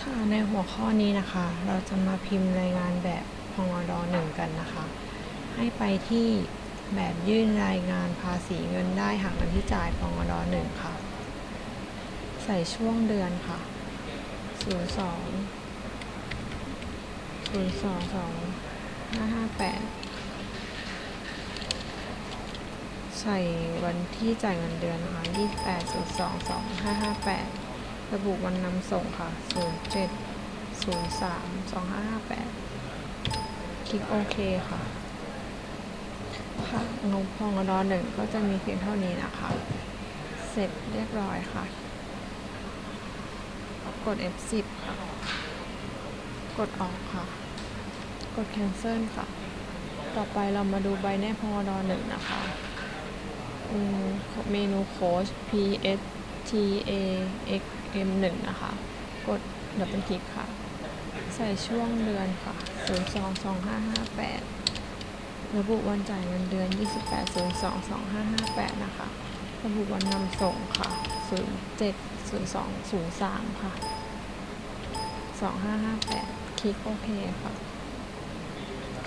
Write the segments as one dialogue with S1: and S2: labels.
S1: ค่ะในหัวข้อนี้นะคะ เราจะมาพิมพ์รายงานแบบพงดหนึ่งกันนะคะ ให้ไปที่แบบยื่นรายงานภาษีเงินได้หักเงินที่จ่ายพงดหนึ่งค่ะ ใส่ช่วงเดือนค่ะ 02 022 558 ใส่วันที่จ่ายเงินเดือนนะคะ28 02 2558 ระบุวันนำส่งค่ะ 07 03 2558 คลิกโอเคค่ะค่ะงบพองรอหนึ่งก็จะมีเพียงเท่านี้นะคะ เสร็จเรียบร้อยค่ะ กด F10 ค่ะ กดออกค่ะ กด cancel ค่ะ ต่อไปเรามาดูใบแนบพองรอหนึ่งนะคะเมนูโค้ช P S T A X M 1นะคะ กดดับเบิลคลิกค่ะ ใส่ช่วงเดือนค่ะ 022558 ระบุวันจ่ายเงินเดือน 28022558 นะคะ ระบุวันนำส่งค่ะ 070203 ค่ะ 2558 คลิกโอเคค่ะ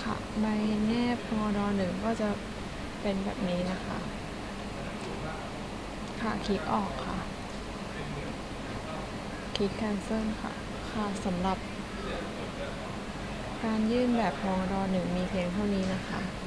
S1: ค่ะ ใบแนบพอดอหนึ่งก็จะเป็นแบบนี้นะคะ ค่ะ คลิกออกค่ะ คลิก cancel ค่ะ ค่ะสำหรับ การยื่นแบบพองดอหนึ่งมีเพียงเท่านี้นะคะ